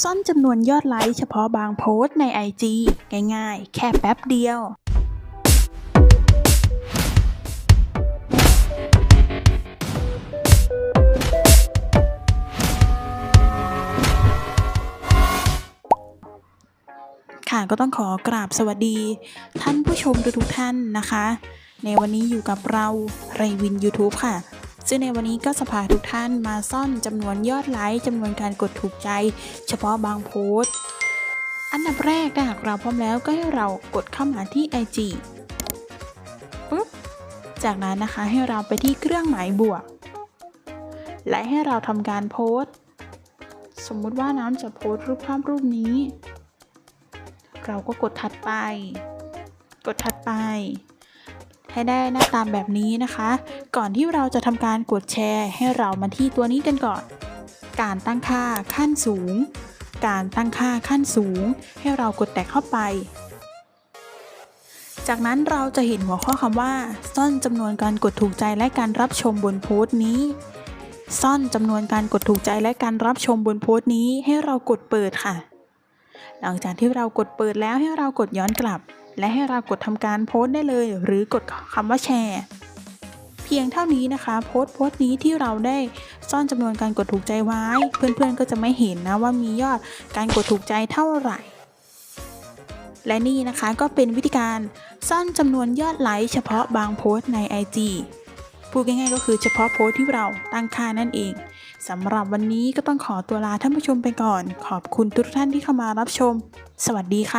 ซ่อนจำนวนยอดไลค์เฉพาะบางโพสต์ใน IG ง่ายๆ แค่แป๊บเดียว ค่ะก็ต้องขอกราบสวัสดี ท่านผู้ชมทุกๆท่านนะคะ ในวันนี้อยู่กับเราไรวิน YouTube ค่ะ ซึ่งในวันนี้ก็จะพาทุกท่านมาซ่อนจำนวนยอดไลค์จำนวนการกดถูกใจ เฉพาะบางโพสต์อันดับแรกถ้าหากเราพร้อมแล้วก็ให้เรากดเข้ามาที่ IG ปุ๊บจากนั้นนะคะให้เราไปที่เครื่องหมายบวก และให้เราทำการโพสต์สมมุติว่าน้ำจะโพสต์รูปภาพรูปนี้ เราก็กดถัดไป กดถัดไป ให้ได้หน้าตามแบบนี้นะคะ ก่อนที่เราจะทำการกดแชร์ ให้เรามาที่ตัวนี้กันก่อน การตั้งค่าขั้นสูง การตั้งค่าขั้นสูง ให้เรากดแตะเข้าไป จากนั้นเราจะเห็นหัวข้อคำว่า ซ่อนจำนวนการกดถูกใจและการรับชมบนโพสต์นี้ ซ่อนจำนวนการกดถูกใจและการรับชมบนโพสต์นี้ ให้เรากดเปิดค่ะ หลังจากที่เรากดเปิดแล้วให้เรากดย้อนกลับและให้เรากดทำการโพสต์ได้เลย หรือกดคำว่าแชร์ พียงเท่านี้นะคะ โพสต์โพสต์นี้ที่เราได้ซ่อนจำนวนการกดถูกใจไว้ เพื่อนๆก็จะไม่เห็นนะว่ามียอดการกดถูกใจเท่าไหร่ และนี่นะคะก็เป็นวิธีการซ่อนจำนวนยอดไลค์เฉพาะบางโพสต์ใน IG พูดง่ายๆก็คือเฉพาะโพสต์ที่เราตั้งค่านั่นเองสำหรับวันนี้ก็ต้องขอตัวลาท่านผู้ชมไปก่อน ขอบคุณทุกท่านที่เข้ามารับชม สวัสดีค่ะ